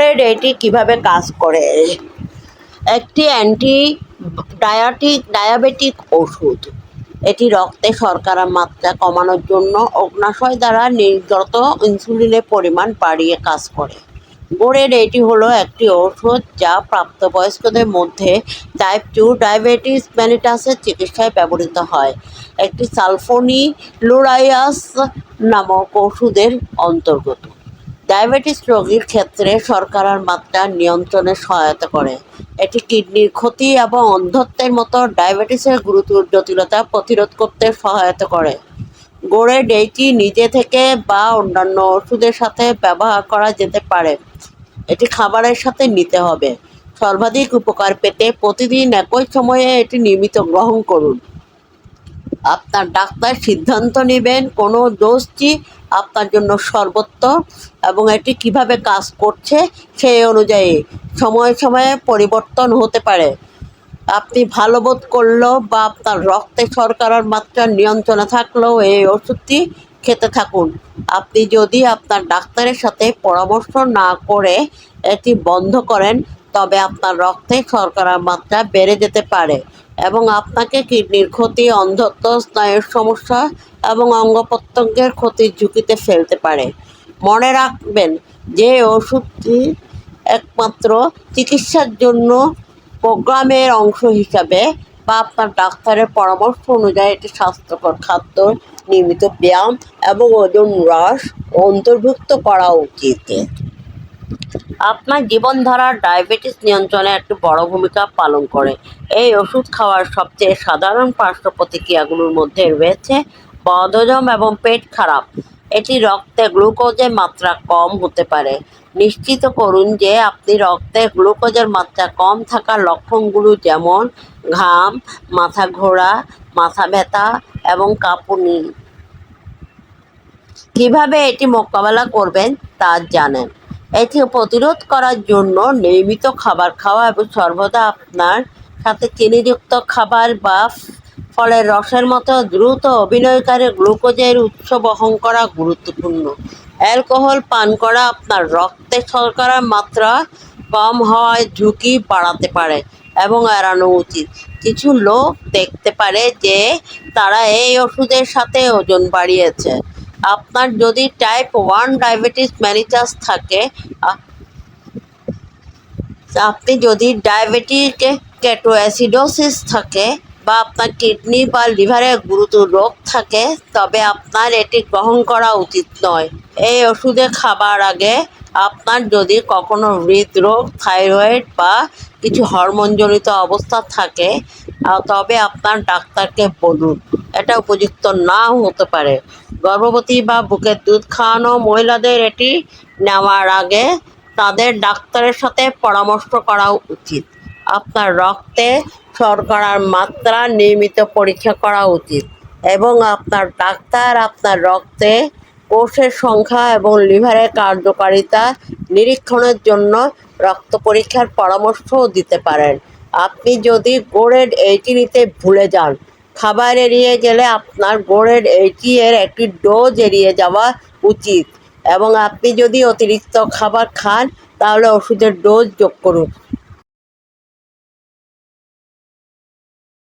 গোড়ের এটি কীভাবে কাজ করে? একটি অ্যান্টি ডায়াটিক ডায়াবেটিক ওষুধ। এটি রক্তে শর্করার মাত্রা কমানোর জন্য অগ্নাশয় দ্বারা নির্গত ইনসুলিনের পরিমাণ বাড়িয়ে কাজ করে। গোড়ের এটি হলো একটি ওষুধ যা প্রাপ্তবয়স্কদের মধ্যে টাইপ টু ডায়াবেটিস ম্যালিটাসের চিকিৎসায় ব্যবহৃত হয়। একটি সালফোনিলুরাইয়াস নামক ওষুধের অন্তর্গত। ডায়াবেটিস রোগীর ক্ষেত্রে শর্করার মাত্রা নিয়ন্ত্রণে সহায়তা করে। এটি কিডনির ক্ষতি এবং অন্ধত্বের মতো ডায়াবেটিসের গুরুতর জটিলতা প্রতিরোধ করতে সহায়তা করে। গোড়ের ডেইটি নিজে থেকে বা অন্যান্য ওষুধের সাথে ব্যবহার করা যেতে পারে। এটি খাবারের সাথে নিতে হবে। সর্বাধিক উপকার পেতে প্রতিদিন একই সময়ে এটি নিয়মিত গ্রহণ করুন। আপনার ডাক্তার সিদ্ধান্ত নেবেন কোনো ডোজটি আপনার জন্য সর্বোত্ত এবং এটি কীভাবে কাজ করছে সেই অনুযায়ী সময়ে সময়ে পরিবর্তন হতে পারে। আপনি ভালো বোধ করলেও বা আপনার রক্তে শর্করার মাত্রা নিয়ন্ত্রণে থাকলেও এই ওষুধটি খেতে থাকুন। আপনি যদি আপনার ডাক্তারের সাথে পরামর্শ না করে এটি বন্ধ করেন, তবে আপনার রক্তে শর্করার মাত্রা বেড়ে যেতে পারে। এবং আপনাকে কিডনির ক্ষতি, অন্ধত্ব, স্নায়ুর সমস্যা এবং অঙ্গ প্রত্যঙ্গের ক্ষতির ঝুঁকিতে ফেলতে পারে। মনে রাখবেন যে ওষুধটি একমাত্র চিকিৎসার জন্য প্রোগ্রামের অংশ হিসাবে বা আপনার ডাক্তারের পরামর্শ অনুযায়ী এটি স্বাস্থ্যকর খাদ্য, নিয়মিত ব্যায়াম এবং ওজন হ্রাস অন্তর্ভুক্ত করা উচিত। আপনার জীবনধারার ডায়াবেটিস নিয়ন্ত্রণে একটি বড় ভূমিকা পালন করে। এই ওষুধ খাওয়ার সবচেয়ে সাধারণ পার্শ্ব প্রতিক্রিয়াগুলোর মধ্যে রয়েছে বদহজম এবং পেট খারাপ। এটি রক্তে গ্লুকোজের মাত্রা কম হতে পারে। নিশ্চিত করুন যে আপনি রক্তে গ্লুকোজের মাত্রা কম থাকার লক্ষণগুলো যেমন ঘাম, মাথা ঘোরা, মাথা ব্যথা এবং কাঁপুনি। কীভাবে এটি মোকাবেলা করবেন তা জানেন। এটি প্রতিরোধ করার জন্য নিয়মিত খাবার খাওয়া এবং সর্বদা আপনার সাথে চিনিযুক্ত খাবার বা ফলের রসের মতো দ্রুত অভিনয়কারী গ্লুকোজের উৎস বহন করা গুরুত্বপূর্ণ। অ্যালকোহল পান করা আপনার রক্তে শর্করার মাত্রা কম হওয়ায় ঝুঁকি বাড়াতে পারে এবং এড়ানো উচিত। কিছু লোক দেখতে পারে যে তারা এই ওষুধের সাথে ওজন বাড়িয়েছে। আপনার যদি টাইপ ওয়ান ডায়াবেটিস ম্যানিটাস থাকে আপনি যদি ডায়াবেটিক ক্যাটোঅ্যাসিডোসিস থাকে বা আপনার কিডনি বা লিভারের গুরুতর রোগ থাকে, তবে আপনার এটি গ্রহণ করা উচিত নয়। এই ওষুধে খাবার আগে আপনার যদি কখনো হৃদরোগ, থাইরয়েড বা কিছু হরমোনজনিত অবস্থা থাকে তবে আপনার ডাক্তারকে বলুন। এটা উপযুক্ত নাও হতে পারে। গর্ভবতী বা বুকের দুধ খাওয়ানো মহিলাদের এটি নেওয়ার আগে তাদের ডাক্তারের সাথে পরামর্শ করা উচিত। আপনার রক্তে শর্করার মাত্রা নিয়মিত পরীক্ষা করা উচিত। এবং আপনার ডাক্তার আপনার রক্তে কোষের সংখ্যা এবং লিভারের কার্যকারিতা নিরীক্ষণের জন্য রক্ত পরীক্ষার পরামর্শও দিতে পারেন। আপনি যদি গোড়ের এইটি নিতে ভুলে যান, খাবার এড়িয়ে গেলে আপনার গোড়ের এইটি এর একটি ডোজ এড়িয়ে যাওয়া উচিত এবং আপনি যদি অতিরিক্ত খাবার খান, তাহলে ওষুধের ডোজ যোগ করুন।